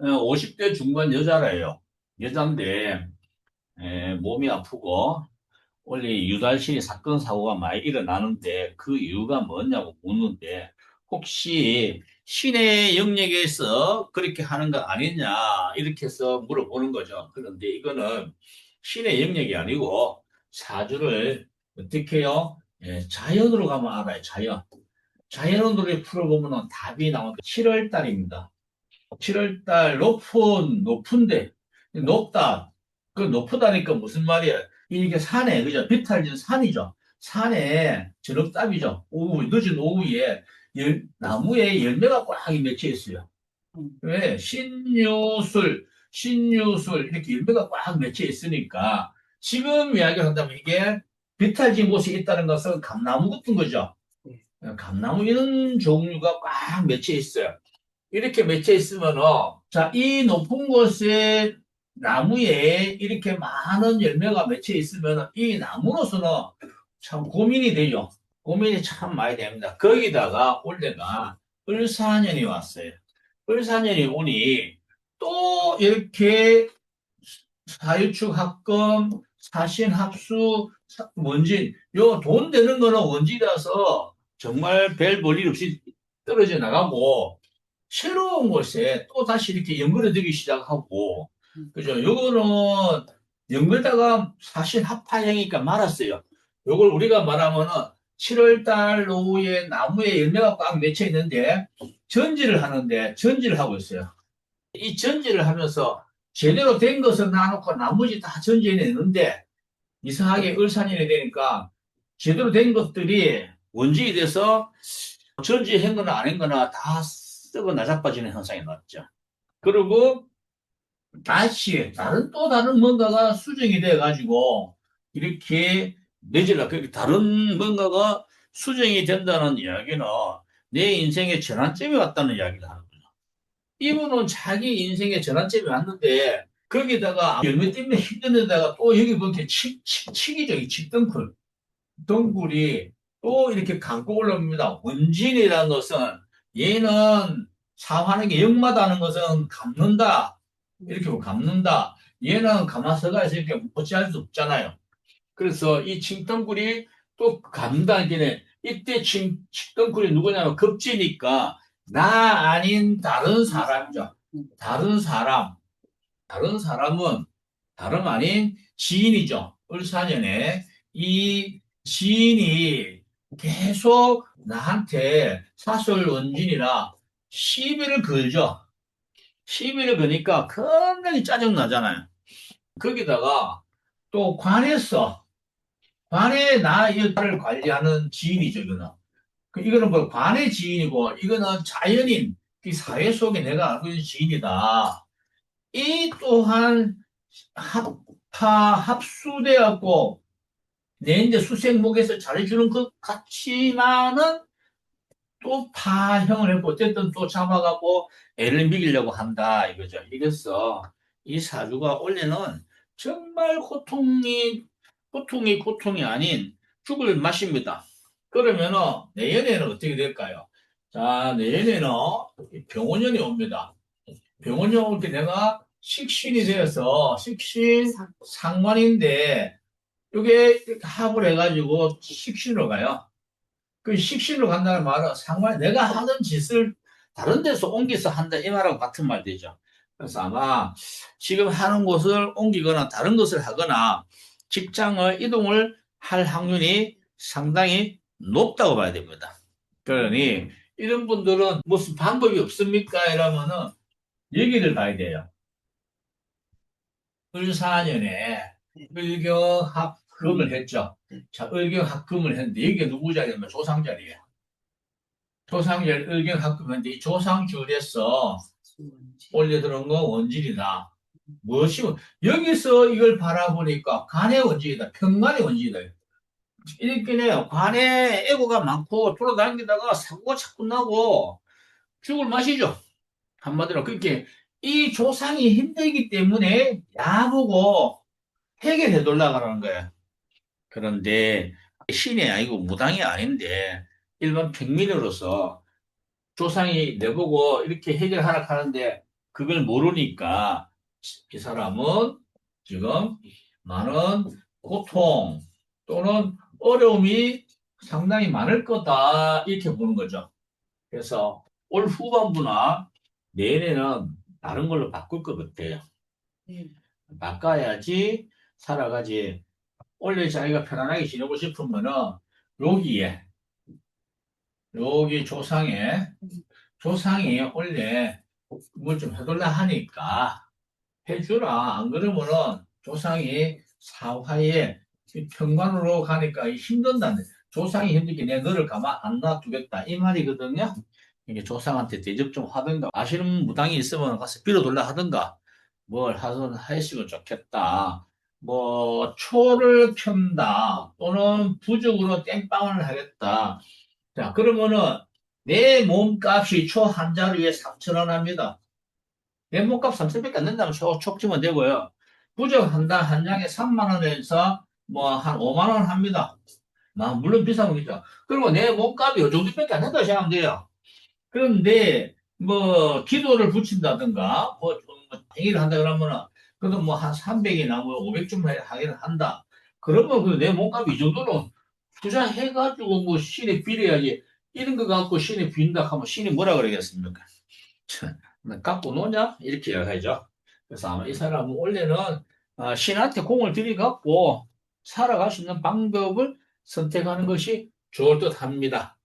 50대 중반 여자래요. 여잔데 에, 몸이 아프고 원래 유달신이 사건 사고가 많이 일어나는데 그 이유가 뭐냐고 묻는데 혹시 신의 영역에서 그렇게 하는 거 아니냐 이렇게 해서 물어보는 거죠. 그런데 이거는 신의 영역이 아니고 사주를 어떻게 해요? 예, 자연으로 가면 알아요. 자연. 자연으로 풀어보면 답이 나옵니다. 7월 달입니다. 7월 달 높은 높은데 높다. 그 높다니까 무슨 말이야? 이게 산에 그죠? 비탈진 산이죠. 산에 저녁답이죠. 오후 늦은 오후에 열, 나무에 열매가 꽉 맺혀 있어요. 음. 왜? 신유술, 신유술 이렇게 열매가 꽉 맺혀 있으니까 지금 이야기를 한다면 이게 비탈진 곳이 있다는 것은 감나무 같은 거죠. 네. 감나무 이런 종류가 꽉 맺혀 있어요. 이렇게 맺혀 있으면은 자, 이 높은 곳에 나무에 이렇게 많은 열매가 맺혀 있으면 이 나무로서는 참 고민이 되죠. 고민이 참 많이 됩니다. 거기다가 올해가 을사년이 왔어요. 을사년이 오니 또 이렇게 사유축 합금, 사신 합수, 사- 원진, 요 돈 되는 거는 원진이라서 정말 별 볼일 없이 떨어져 나가고 새로운 곳에 또 다시 이렇게 연결되기 시작하고 그죠? 요거는 연결다가 사실 합파형이니까 말았어요. 요걸 우리가 말하면은 7월달 오후에 나무에 열매가 꽉 맺혀 있는데 전지를 하는데 전지를 하고 있어요. 이 전지를 하면서 제대로 된 것을 놔놓고 나머지 다 전지에 내는데 이상하게 을산일이 되니까 제대로 된 것들이 원진이 돼서 전지한 거나 안 한 거나 다 썩어 나자빠지는 현상이 났죠. 그리고 다시 다른 또 다른 뭔가가 수정이 돼 가지고 이렇게 내질라 그 다른 뭔가가 수정이 된다는 이야기는 내 인생에 전환점이 왔다는 이야기를 하는 거죠. 이분은 자기 인생에 전환점이 왔는데 거기다가 열매 때문에 힘든 데다가 또 여기 보니까 치, 치, 치기죠. 이 칡덩쿨. 덩굴이 또 이렇게 감고 올라옵니다. 원진이라는 것은 얘는 사화하는 게 역마다는 것은 감는다. 이렇게 감는다. 얘는 가마서가 있으니까 어찌할 수 없잖아요. 그래서 이 칭덩굴이 또게 이때 칭, 칭덩굴이 누구냐면 급지니까 나 아닌 다른 사람이죠. 다른 사람. 다른 사람은 다름 아닌 지인이죠. 을사년에 이 지인이 계속 나한테 사설 원진이라 시비를 걸죠. 시비를 거니까 굉장히 짜증나잖아요. 거기다가 또 관에서 관에 나 여자를 관리하는 지인이죠, 이거는. 그 이거는 뭐 관의 지인이고 이거는 자연인 이 사회 속에 내가 알고 있는 지인이다. 이 또한 합파 합수되었고 내 이제 수생목에서 잘해주는 것 같지만은 또 파형을 했고 어쨌든 또 잡아가고 애를 먹이려고 한다 이거죠. 이래서 이 사주가 원래는 정말 고통이 고통이 고통이 아닌 죽을 맛입니다. 그러면은 내년에는 어떻게 될까요? 자 내년에는 병원년이 옵니다. 병원년 올때 내가 식신이 되어서 식신 상관인데 이게 합을 해가지고 식신으로 가요. 그 식신으로 간다는 말은 상관 내가 하는 짓을 다른 데서 옮겨서 한다 이 말하고 같은 말 되죠. 그래서 아마 지금 하는 곳을 옮기거나 다른 것을 하거나 직장을 이동을 할 확률이 상당히 높다고 봐야 됩니다. 그러니 이런 분들은 무슨 방법이 없습니까? 이러면은 얘기를 봐야 돼요. 을사년에 을경합 금을 했죠. 자, 을경합금을 했는데 이게 누구 자리냐면 조상 자리예요. 조상 자리 을경합금인데 이 조상줄에서 올려들은 거 원진이다. 무엇이 여기서 이걸 바라보니까 간의 원진이다. 평간의 원진이다. 이렇게 해요. 간에 애고가 많고 돌아다니다가 사고가 자꾸 나고 죽을 맛이죠. 한마디로 그렇게 이 조상이 힘들기 때문에 나보고 해결해 돌라가라는 거예요. 그런데 신이 아니고 무당이 아닌데 일반 평민으로서 조상이 내보고 이렇게 해결하라 하는데 그걸 모르니까 이 사람은 지금 많은 고통 또는 어려움이 상당히 많을 거다 이렇게 보는 거죠. 그래서 올 후반부나 내년에는 다른 걸로 바꿀 것 같아요. 네. 바꿔야지 살아가지. 원래 자기가 편안하게 지내고 싶으면은 여기에 여기 조상에 조상이 원래 뭘 좀 해달라 하니까 해주라. 안 그러면은 조상이 사화에 이 평관으로 가니까 힘든다는 조상이 힘들게 내 너를 가만 안 놔두겠다 이 말이거든요. 이게 조상한테 대접 좀 하든가 아시는 무당이 있으면 가서 빌어달라 하든가 뭘 하든 하시면 좋겠다. 뭐 초를 켠다 또는 부적으로 땡빵을 하겠다. 자 그러면은 내 몸값이 초 한 자루에 3천원 합니다. 내 몸값 3천원밖에 안 된다면 초, 촉지면 되고요. 부적 한달한 장에 3만원에서 뭐 한 5만원 합니다. 아, 물론 비싸겠죠. 그리고 내 몸값이 요 정도밖에 안 된다고 생각하면 돼요. 그런데 뭐 기도를 붙인다든가 뭐좀 행위를 한다 그러면은 그래도 뭐 한 300이나 뭐 500쯤 하기는 한다. 그러면 그 내 몸값이 이 정도는 투자해가지고 뭐 신에 빌어야지 이런 거 갖고 신에 빈다 하면 신이 뭐라 그러겠습니까? 갖고 노냐? 이렇게 이야기하죠. 그래서 아마 이 사람은 원래는 아, 신한테 공을 들이갖고 살아갈 수 있는 방법을 선택하는 것이 좋을 듯 합니다.